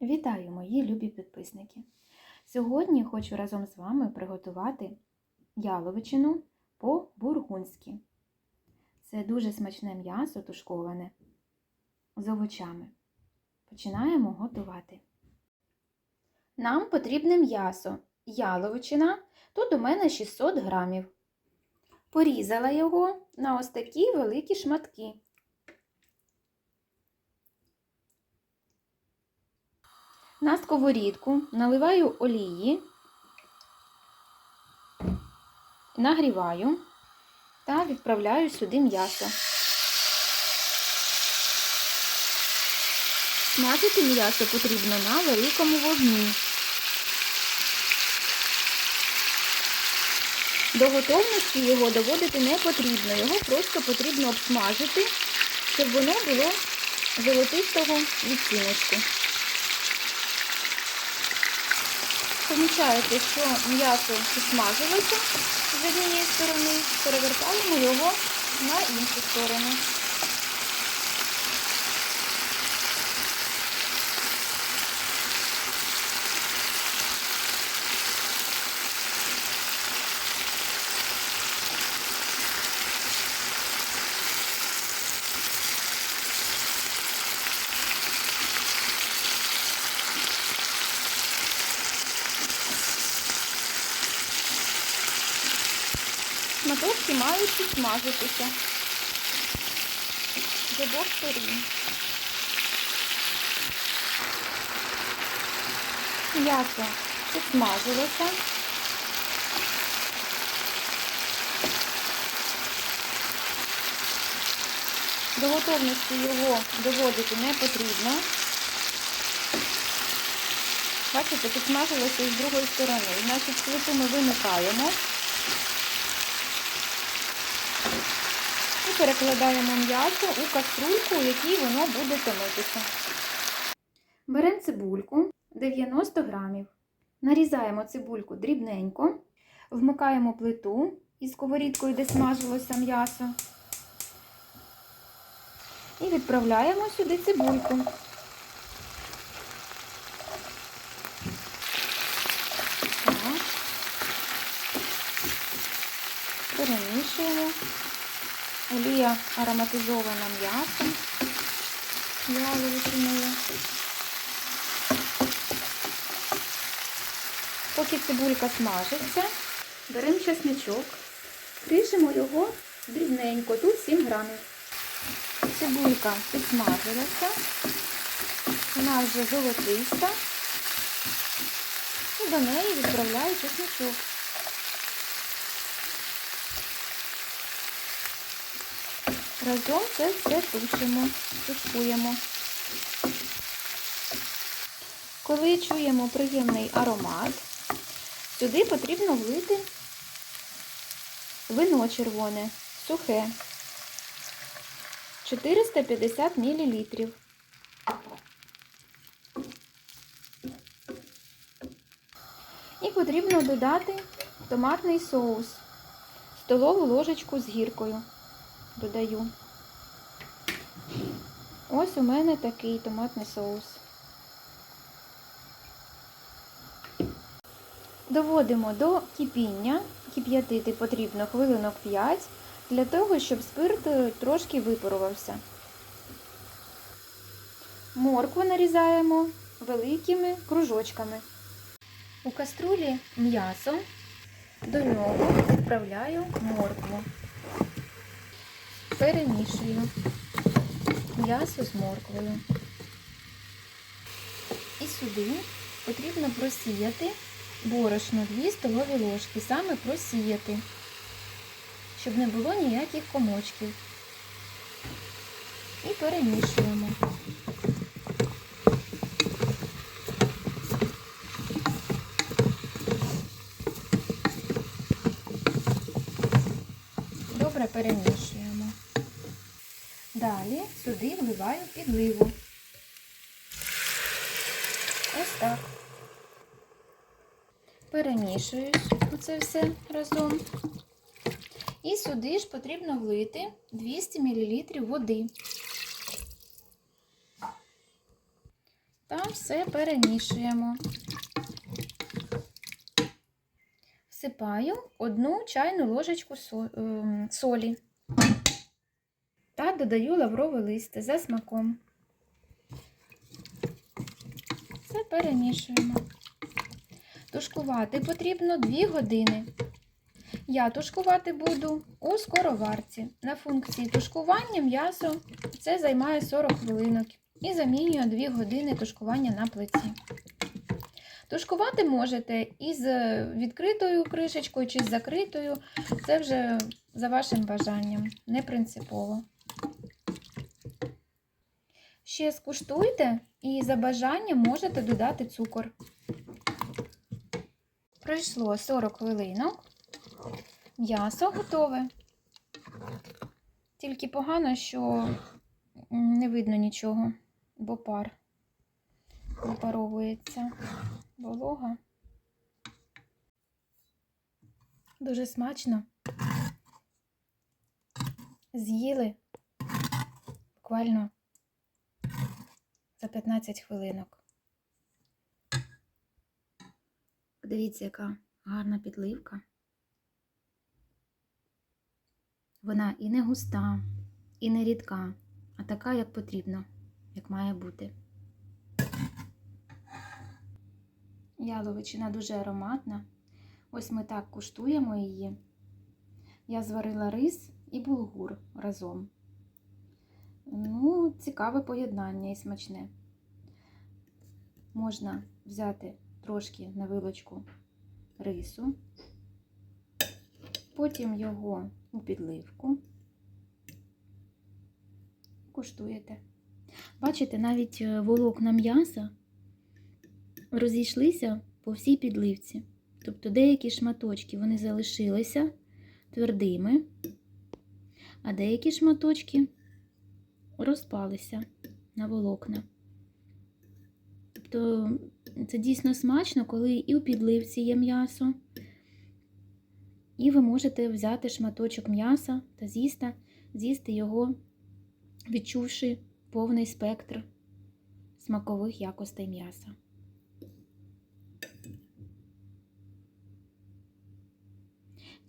Вітаю, мої любі підписники! Сьогодні хочу разом з вами приготувати яловичину по-бургунськи. Це дуже смачне м'ясо тушковане з овочами. Починаємо готувати. Нам потрібне м'ясо, яловичина, тут у мене 600 грамів. Порізала його на ось такі великі шматки. На сковорідку наливаю олії, нагріваю та відправляю сюди м'ясо. Смажити м'ясо потрібно на великому вогні. До готовності його доводити не потрібно, його просто потрібно обсмажити, щоб воно було золотистого відтіночку. Помічаєте, що м'ясо підсмажилося з однієї сторони, перевертаємо його на іншу сторону. Шматочки мають підсмажитися з обох сторін. М'ясо підсмажилося. До готовності його доводити не потрібно. Бачите, підсмажилося і з другої сторони. Значить, плиту ми вимикаємо. І перекладаємо м'ясо у каструльку, у якій воно буде томитися. Беремо цибульку 90 грамів. Нарізаємо цибульку дрібненько, вмикаємо плиту із сковорідкою, де смажилося м'ясо. І відправляємо сюди цибульку. Так. Перемішуємо. Олія ароматизована м'ясом, яловичиною. Поки цибулька смажиться, беремо чесничок, ріжемо його дрібненько, тут 7 грамів. Цибулька підсмажилася, вона вже золотиста, і до неї відправляю чесничок. Разом це все тушимо, тушкуємо. Коли чуємо приємний аромат, сюди потрібно влити вино червоне, сухе, 450 мл. І потрібно додати томатний соус, столову ложечку з гіркою додаю. Ось у мене такий томатний соус. Доводимо до кипіння, кип'ятити потрібно хвилинок 5, для того, щоб спирт трошки випарувався. Моркву нарізаємо великими кружочками. У каструлі м'ясо, до нього відправляю моркву перемішую м'ясо з морквою. І сюди потрібно просіяти борошно 2 столові ложки, саме просіяти, щоб не було ніяких комочків. І перемішуємо. Добре перемішуємо. Сюди вливаю підливу. Ось так. Перемішую це все разом. І сюди ж потрібно влити 200 мл води. та все перемішуємо. Всипаю одну чайну ложечку ем, солі та додаю лавровий лист за смаком. Все перемішуємо. Тушкувати потрібно 2 години. Я тушкувати буду у скороварці. На функції тушкування м'ясо це займає 40 хвилинок і замінює 2 години тушкування на плиті. Тушкувати можете із відкритою кришечкою чи з закритою. Це вже за вашим бажанням, не принципово. Ще скуштуйте і за бажанням можете додати цукор. Пройшло 40 хвилинок. М'ясо готове. Тільки погано, що не видно нічого, бо пар випаровується. Волога. Дуже смачно. З'їли буквально за 15 хвилинок. Дивіться, яка гарна підливка. Вона і не густа, і не рідка, а така, як потрібно, як має бути. Яловичина дуже ароматна. Ось ми так куштуємо її. Я зварила рис і булгур разом. Ну, цікаве поєднання і смачне. Можна взяти трошки на вилочку рису, потім його у підливку. Куштуєте. Бачите, навіть е, волокна м'яса розійшлися по всій підливці. Тобто деякі шматочки вони залишилися твердими, а деякі шматочки розпалися на волокна. Тобто це дійсно смачно, коли і у підливці є м'ясо, і ви можете взяти шматочок м'яса та з'їсти, з'їсти його, відчувши повний спектр смакових якостей м'яса.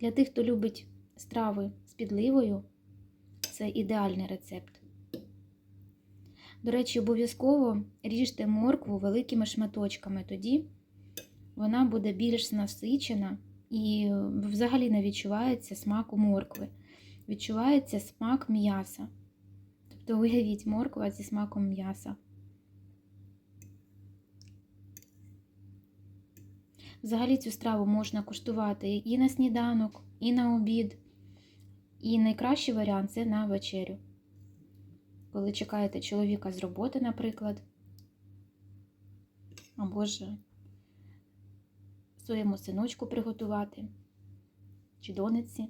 Для тих, хто любить страви з підливою, це ідеальний рецепт. До речі, обов'язково ріжте моркву великими шматочками, тоді вона буде більш насичена і взагалі не відчувається смаку моркви. Відчувається смак м'яса. Тобто уявіть морква зі смаком м'яса. Взагалі цю страву можна куштувати і на сніданок, і на обід. І найкращий варіант це на вечерю. Коли чекаєте чоловіка з роботи, наприклад, або ж своєму синочку приготувати чи донеці.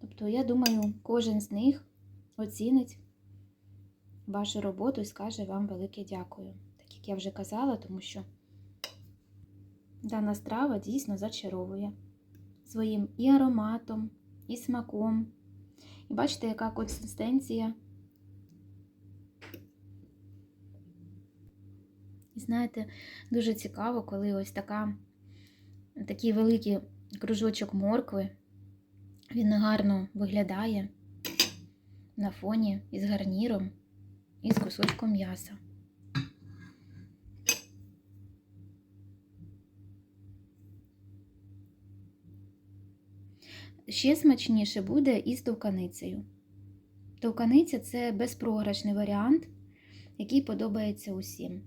Тобто, я думаю, кожен з них оцінить вашу роботу і скаже вам велике дякую. Так як я вже казала, тому що дана страва дійсно зачаровує своїм і ароматом, і смаком. І бачите, яка консистенція. Знаєте, дуже цікаво, коли ось така, такий великий кружочок моркви, він гарно виглядає на фоні із гарніром і з кусочком м'яса. Ще смачніше буде із товканицею. Товканиця це безпрограшний варіант, який подобається усім.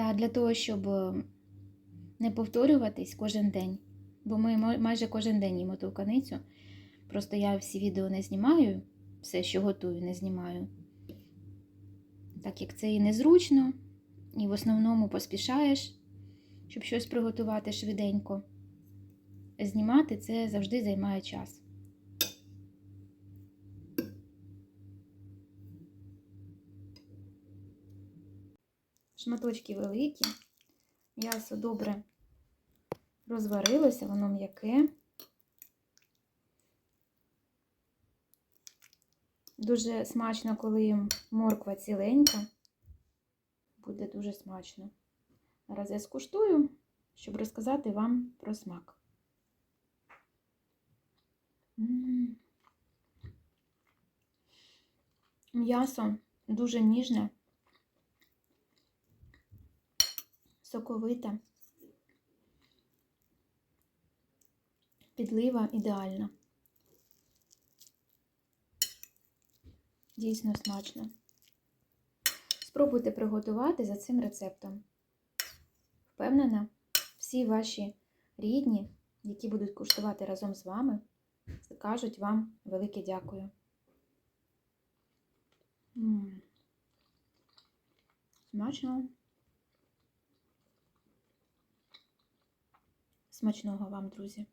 Та для того, щоб не повторюватись кожен день, бо ми майже кожен день їмо товканицю. Просто я всі відео не знімаю, все, що готую, не знімаю. Так як це і незручно, і в основному поспішаєш, щоб щось приготувати швиденько. Знімати це завжди займає час. Шматочки великі, м'ясо добре розварилося, воно м'яке. Дуже смачно, коли морква ціленька. буде дуже смачно. Зараз я скуштую, щоб розказати вам про смак. М'ясо дуже ніжне, соковите, підлива ідеальна. Дійсно смачно. Спробуйте приготувати за цим рецептом. Впевнена, всі ваші рідні, які будуть куштувати разом з вами, скажуть вам велике дякую. М. Смачно. Смачного вам, друзі!